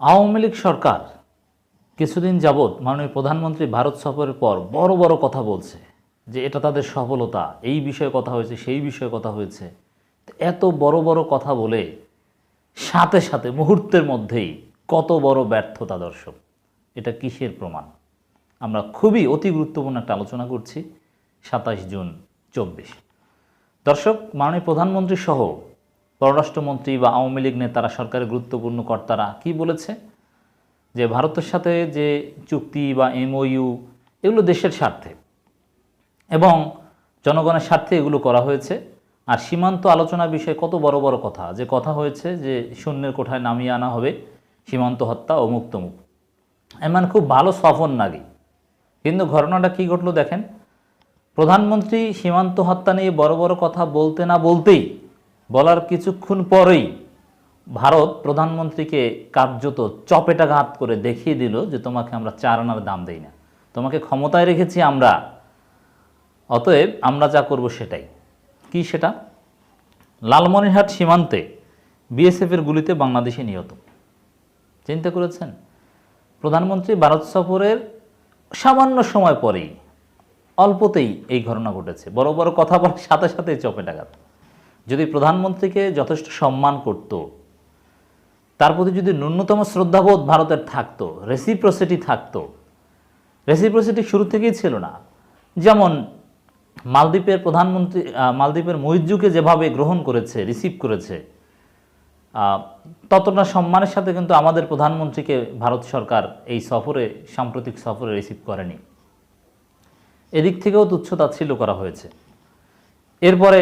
আওয়ামী লীগ সরকার কিছুদিন যাবৎ মাননীয় প্রধানমন্ত্রী ভারত সফরের পর বড় বড় কথা বলছে যে এটা তাদের সফলতা, এই বিষয়ে কথা হয়েছে, সেই বিষয়ে কথা হয়েছে। এত বড় বড় কথা বলে সাথে সাথে মুহূর্তের মধ্যেই কত বড় ব্যর্থতা দর্শক। এটা কিসের প্রমাণ? আমরা খুবই অতি গুরুত্বপূর্ণ একটা আলোচনা করছি সাতাশ জুন চব্বিশ। দর্শক, মাননীয় প্রধানমন্ত্রী সহ পররাষ্ট্রমন্ত্রী বা আওয়ামী লীগ নেতারা সরকারের গুরুত্বপূর্ণ কর্তারা কি বলেছে? যে ভারতের সাথে যে চুক্তি বা এমওইউ, এগুলো দেশের স্বার্থে। এবং জনগণের স্বার্থে এগুলো করা হয়েছে। আর সীমান্ত আলোচনা বিষয়ে কত বড় বড় কথা, যে কথা হয়েছে যে শূন্যের কোঠায় নামিয়ে আনা হবে সীমান্ত হত্যা ও মুক্তমুখ এমন খুব ভালো সফর নাগি কিন্তু ঘটনাটা কি ঘটলো দেখেন? প্রধানমন্ত্রী সীমান্ত হত্যা নিয়ে বড় বড় কথা বলতে না বলতেই বলার কিছুক্ষণ পরেই ভারত প্রধানমন্ত্রীকে কার্যত চপেটাঘাত করে দেখিয়ে দিল যে তোমাকে আমরা চার আনার দাম দেই না। তোমাকে ক্ষমতায় রেখেছি আমরা। অতএব আমরা যা করব সেটাই। কি সেটা? লালমনিরহাট সীমান্তে বিএসএফের গুলিতে বাংলাদেশে নিহত। চিন্তা করেছেন? প্রধানমন্ত্রী ভারত সফরের সামান্য সময় পরেই, অল্পতেই এই ঘটনা ঘটেছে। বড় বড় কথা বলার সাথে সাথে চপেটাঘাত। যদি প্রধানমন্ত্রীকে যথেষ্ট সম্মান করত, তার প্রতি যদি ন্যূনতম শ্রদ্ধাবোধ ভারতের থাকতো রেসিপ্রসিটি থাকতো রেসিপ্রসিটি শুরু থেকেই ছিল না। যেমন মালদ্বীপের প্রধানমন্ত্রী মালদ্বীপের মহিজুকে যেভাবে গ্রহণ করেছে রিসিভ করেছে ততটা সম্মানের সাথে কিন্তু আমাদের প্রধানমন্ত্রীকে ভারত সরকার এই সফরে, সাম্প্রতিক সফরে রিসিভ করেনি। এদিক থেকেও তুচ্ছ তাচ্ছিল্য করা হয়েছে। এরপরে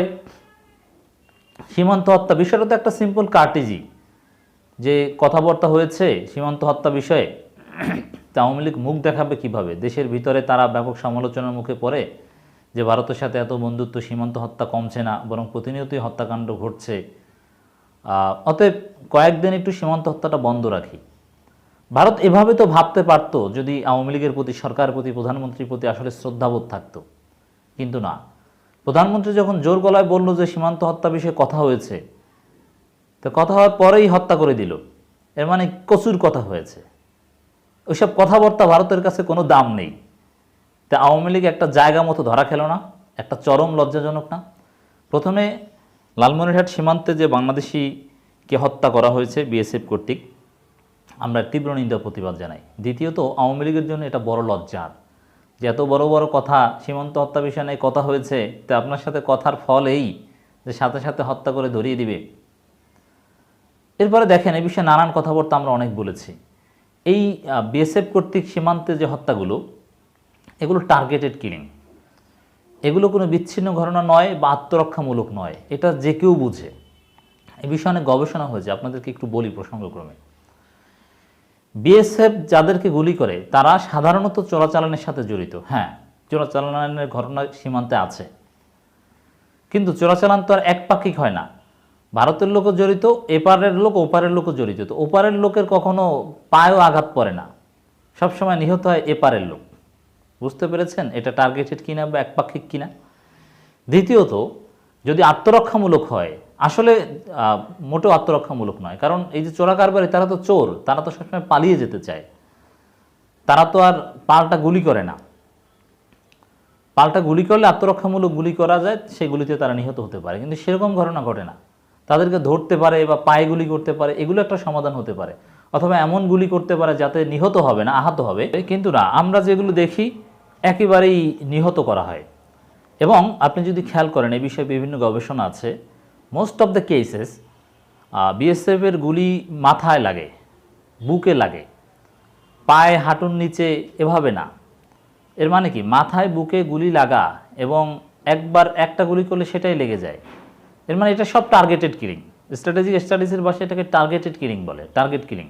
সীমান্ত হত্যা বিষয়টা তো একটা সিম্পল কার্টিজি যে কথাবার্তা হয়েছে সীমান্ত হত্যা বিষয়ে, তা আওয়ামী লীগ মুখ দেখাবে কীভাবে? দেশের ভিতরে তারা ব্যাপক সমালোচনার মুখে পড়ে যে ভারতের সাথে এত বন্ধুত্ব, সীমান্ত হত্যা কমছে না, বরং প্রতিনিয়তই হত্যাকাণ্ড ঘটছে। অতএব কয়েকদিন একটু সীমান্ত হত্যাটা বন্ধ রাখি। ভারত এভাবে তো ভাবতে পারতো যদি আওয়ামী লীগের প্রতি, সরকারের প্রতি, প্রধানমন্ত্রীর প্রতি আসলে শ্রদ্ধাবোধ থাকতো। কিন্তু না। প্রধানমন্ত্রী যখন জোর গলায় বলল যে সীমান্ত হত্যা বিষয়ে কথা হয়েছে, তো কথা হওয়ার পরেই হত্যা করে দিল। এর মানে কচুর কথা হয়েছে। ওইসব কথাবার্তা ভারতের কাছে কোনো দাম নেই। তা আওয়ামী লীগ একটা জায়গা মতো ধরা খেলো না, একটা চরম লজ্জাজনক না। প্রথমে লালমনিরহাট সীমান্তে যে বাংলাদেশিকে হত্যা করা হয়েছে বিএসএফ কর্তৃক, আমরা তীব্র নিন্দা প্রতিবাদ জানাই। দ্বিতীয়ত, আওয়ামী লীগের জন্য এটা বড় লজ্জার যে এত বড় বড় কথা সীমান্ত হত্যা বিষয় নিয়ে কথা হয়েছে, তো আপনার সাথে কথার ফল এই যে সাথে সাথে হত্যা করে ধরিয়ে দিবে। এরপরে দেখেন এই বিষয়ে নানান কথাবার্তা আমরা অনেক বলেছি। এই বিএসএফ কর্তৃক সীমান্তে যে হত্যাগুলো, এগুলো টার্গেটেড কিলিং এগুলো কোনো বিচ্ছিন্ন ঘটনা নয় বা আত্মরক্ষামূলক নয়, এটা যে কেউ বুঝে। এই বিষয়ে অনেক গবেষণা হয়েছে, আপনাদেরকে একটু বলি প্রসঙ্গক্রমে। বিএসএফ যাদেরকে গুলি করে, তারা সাধারণত চোরাচালানের সাথে জড়িত। হ্যাঁ চোরাচালানের ঘটনা সীমান্তে আছে। কিন্তু চোরাচালান তো আর একপাক্ষিক হয় না। ভারতের লোকও জড়িত, এপারের লোক, ওপারের লোকও জড়িত। তো ওপারের লোকের কখনো পায়েও আঘাত পড়ে না। সবসময় নিহত হয় এপারের লোক। বুঝতে পেরেছেন? এটা টার্গেটেড কিনা বা একপাক্ষিক কিনা? দ্বিতীয়ত, যদি আত্মরক্ষামূলক হয় আসলে মোটেও আত্মরক্ষামূলক নয়। কারণ এই যে চোরা কারবারি, তারা তো চোর, তারা তো সবসময় পালিয়ে যেতে চায়। তারা তো আর পাল্টা গুলি করে না। পাল্টা গুলি করলে আত্মরক্ষামূলক গুলি করা যায় সেই গুলিতে তারা নিহত হতে পারে। কিন্তু সেরকম ঘটনা ঘটে না। তাদেরকে ধরতে পারে বা পায়ে গুলি করতে পারে, এগুলো একটা সমাধান হতে পারে। অথবা এমন গুলি করতে পারে যাতে নিহত হবে না, আহত হবে। কিন্তু না, আমরা যেগুলো দেখি, একেবারেই নিহত করা হয়। এবং আপনি যদি খেয়াল করেন এই বিষয়ে বিভিন্ন গবেষণা আছে। মোস্ট অফ দ্য কেসেস বিএসএফের গুলি মাথায় লাগে, বুকে লাগে, পায়ে হাঁটুর নিচে এভাবে না। এর মানে কি? মাথায় বুকে গুলি লাগা এবং একবার একটা গুলি করলে সেটাই লেগে যায়। এর মানে এটা সব টার্গেটেড কিলিং স্ট্র্যাটেজিক স্টাডিজের ভাষায় এটাকে টার্গেটেড কিলিং বলে টার্গেট কিলিং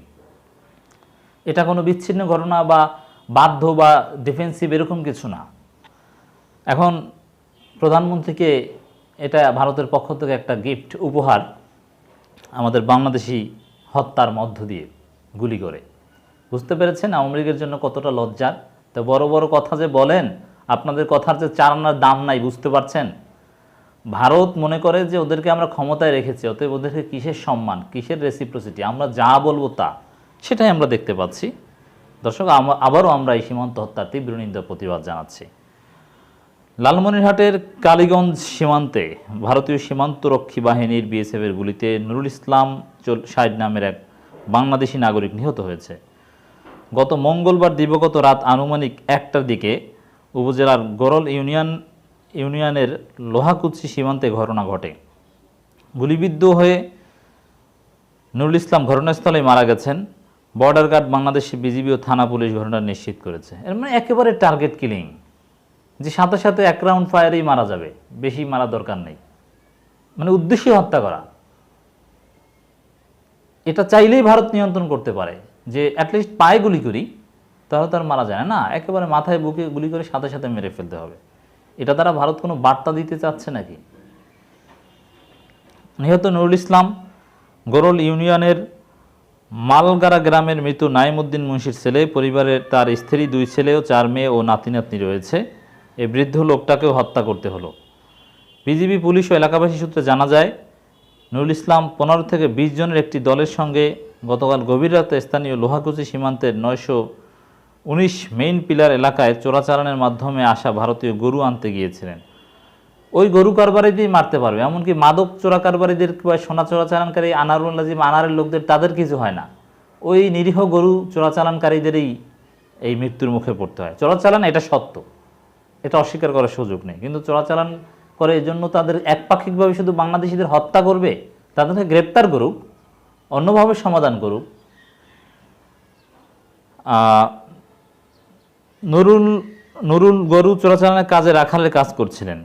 এটা কোনো বিচ্ছিন্ন ঘটনা বা বাধ্য বা ডিফেন্সিভ এরকম কিছু না। এখন প্রধানমন্ত্রীকে এটা ভারতের পক্ষ থেকে একটা গিফট, উপহার আমাদের বাংলাদেশি হত্যার মধ্য দিয়ে গুলি করে। বুঝতে পেরেছেন? আওয়ামী লীগের জন্য কতটা লজ্জার। তো বড় বড় কথা যে বলেন, আপনাদের কথার যে চারানার দাম নাই, বুঝতে পারছেন? ভারত মনে করে যে ওদেরকে আমরা ক্ষমতায় রেখেছি, অতএব ওদেরকে কিসের সম্মান, কিসের রেসিপ্রসিটি আমরা যা বলব তা, সেটাই আমরা দেখতে পাচ্ছি। দর্শক আবারও আমরা এই সীমান্ত হত্যার তীব্র নিন্দা, প্রতিবাদ জানাচ্ছি। লালমনিরহাটের কালীগঞ্জ সীমান্তে ভারতীয় সীমান্তরক্ষী বাহিনীর বিএসএফের গুলিতে নুরুল ইসলাম সাইদ নামের এক বাংলাদেশি নাগরিক নিহত হয়েছে। গত মঙ্গলবার দিবগত রাত আনুমানিক একটার দিকে উপজেলার গরল ইউনিয়ন, ইউনিয়নের লোহাকুচি সীমান্তে ঘটনা ঘটে। গুলিবিদ্ধ হয়ে নুরুল ইসলাম ঘটনাস্থলে মারা গেছেন। বর্ডার গার্ড বাংলাদেশি বিজিবি ও থানা পুলিশ ঘটনা নিশ্চিত করেছে। এর মানে একেবারে টার্গেট কিলিং যে সাথে সাথে এক রাউন্ড ফায়ারেই মারা যাবে, বেশি মারা দরকার নেই। মানে উদ্দেশ্যে হত্যা করা। এটা চাইলেই ভারত নিয়ন্ত্রণ করতে পারে, যে অ্যাটলিস্ট পায়ে গুলি করি, তাহলে তার মারা যায় না। একেবারে মাথায় বুকে গুলি করে সাথে সাথে মেরে ফেলতে হবে। এটা তারা ভারত কোনো বার্তা দিতে চাচ্ছে নাকি? নিহত নুরুল ইসলাম, গরল ইউনিয়নের মালগারা গ্রামের মৃত নাইমুদ্দিন মুন্সির ছেলে, পরিবারের তার স্ত্রী, দুই ছেলে ও চার মেয়ে ও নাতি নাতনি রয়েছে। এই বৃদ্ধ লোকটাকেও হত্যা করতে হলো। বিজিবি পুলিশ ও এলাকাবাসী সূত্রে জানা যায়, নুরুল ইসলাম পনেরো থেকে বিশ জনের একটি দলের সঙ্গে গতকাল গভীর রাতে স্থানীয় লোহাকুচি সীমান্তের নয়শো উনিশ মেইন পিলার এলাকায় চোরাচালানের মাধ্যমে আসা ভারতীয় গরু আনতে গিয়েছিলেন। ওই গরু কারবারিতেই মারতে পারবে, এমনকি মাদক চোরা কারবারিদের বা সোনা চোরাচালানকারী, আনারুল আনারের লোকদের তাদের কিছু হয় না। ওই নিরীহ গরু চোরাচালানকারীদেরই এই মৃত্যুর মুখে পড়তে হয়। চোরাচালান এটা সত্য। এটা অস্বীকার করার সুযোগ নেই। কিন্তু চোরাচালান করে এই জন্য তাদের একপাক্ষিকভাবে শুধু বাংলাদেশিদের হত্যা করবে তাদেরকে গ্রেপ্তার করুক, অন্যভাবে সমাধান করুক। নুরুল নুরুল গরু চোরাচালানের কাজে রাখালের কাজ করছিলেন।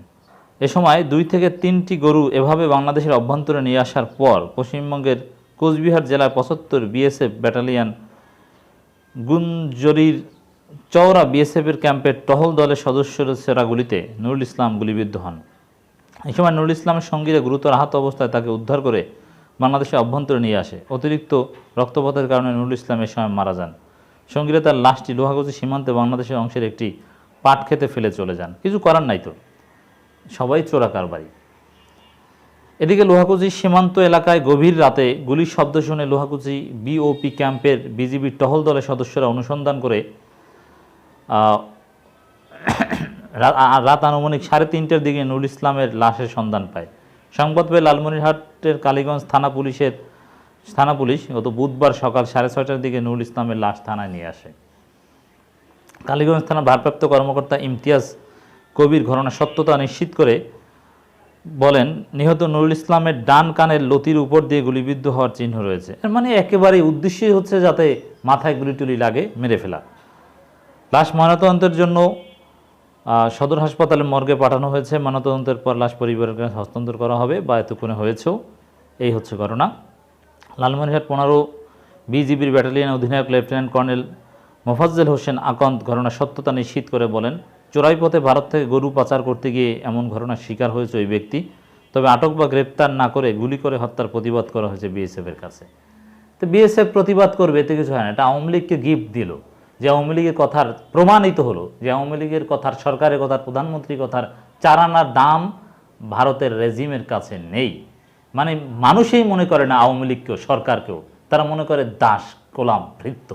এ সময় দুই থেকে তিনটি গরু এভাবে বাংলাদেশের অভ্যন্তরে নিয়ে আসার পর পশ্চিমবঙ্গের কোচবিহার জেলার পঁচাত্তর বিএসএফ ব্যাটালিয়ান গুঞ্জরির চওড়া বিএসএফের ক্যাম্পের টহল দলের সদস্যরা গুলিতে নুরুল ইসলাম গুলিবিদ্ধ হন। এই সময় নুরুল ইসলামের সঙ্গীরা গুরুতর আহত অবস্থায় তাকে উদ্ধার করে বাংলাদেশের অভ্যন্তরে নিয়ে আসে। অতিরিক্ত রক্তপাতের কারণে নুরুল ইসলাম এ সময় মারা যান। সঙ্গীরা তার লাশটি লোহাগজি সীমান্তে বাংলাদেশের অংশের একটি পাট খেতে ফেলে চলে যান। কিছু করার নাই তো। সবাই চোরা কারবারি। এদিকে লোহাকুচি সীমান্ত এলাকায় গভীর রাতে গুলির শব্দ শুনে লোহাকুচি বিওপি ক্যাম্পের বিজিবির টহল দলের সদস্যরা অনুসন্ধান করে রাত আনুমানিক সাড়ে তিনটের দিকে নুরুল ইসলামের লাশের সন্ধান পায়। সংবাদ পেয়ে লালমনিরহাটের কালীগঞ্জ থানা পুলিশের, থানা পুলিশ গত বুধবার সকাল সাড়ে ছয়টার দিকে নুরুল ইসলামের লাশ থানায় নিয়ে আসে। কালীগঞ্জ থানার ভারপ্রাপ্ত কর্মকর্তা ইমতিয়াজ কবির ঘটনার সত্যতা নিশ্চিত করে বলেন, নিহত নুরুল ইসলামের ডান কানের লতির উপর দিয়ে গুলিবিদ্ধ হওয়ার চিহ্ন রয়েছে। মানে একেবারে উদ্দেশ্যই হচ্ছে যাতে মাথায় গুলি টুলি লাগে, মেরে ফেলা। লাশ ময়নাতদন্তের জন্য সদর হাসপাতালে মর্গে পাঠানো হয়েছে। ময়নাতদন্তের পর লাশ পরিবারের কাছে হস্তান্তর করা হবে বা এতক্ষণে হয়েছেও এই হচ্ছে ঘটনা। লালমনিরহাট পনেরো বিজিবির ব্যাটালিয়ন অধিনায়ক লেফটেন্যান্ট কর্নেল মোফাজ্জেল হোসেন আকন্দ ঘটনার সত্যতা নিশ্চিত করে বলেন চোরাই পথে ভারত থেকে গরু পাচার করতে গিয়ে এমন ঘটনার শিকার হয়েছে ওই ব্যক্তি। তবে আটক বা গ্রেপ্তার না করে গুলি করে হত্যার প্রতিবাদ করা হয়েছে বিএসএফের কাছে। তো বিএসএফ প্রতিবাদ করবে, এতে কিছু হয় না। এটা আওয়ামী লীগকে গিফট দিল। যে আওয়ামী লীগের কথার প্রমাণিত হলো, যে আওয়ামী লীগের কথার, সরকারের কথার প্রধানমন্ত্রী কথার চারানার দাম ভারতের রেজিমের কাছে নেই। মানে মানুষই মনে করে না আওয়ামী লীগকেও, সরকারকেও। তারা মনে করে দাস কোলাম ভৃত্য।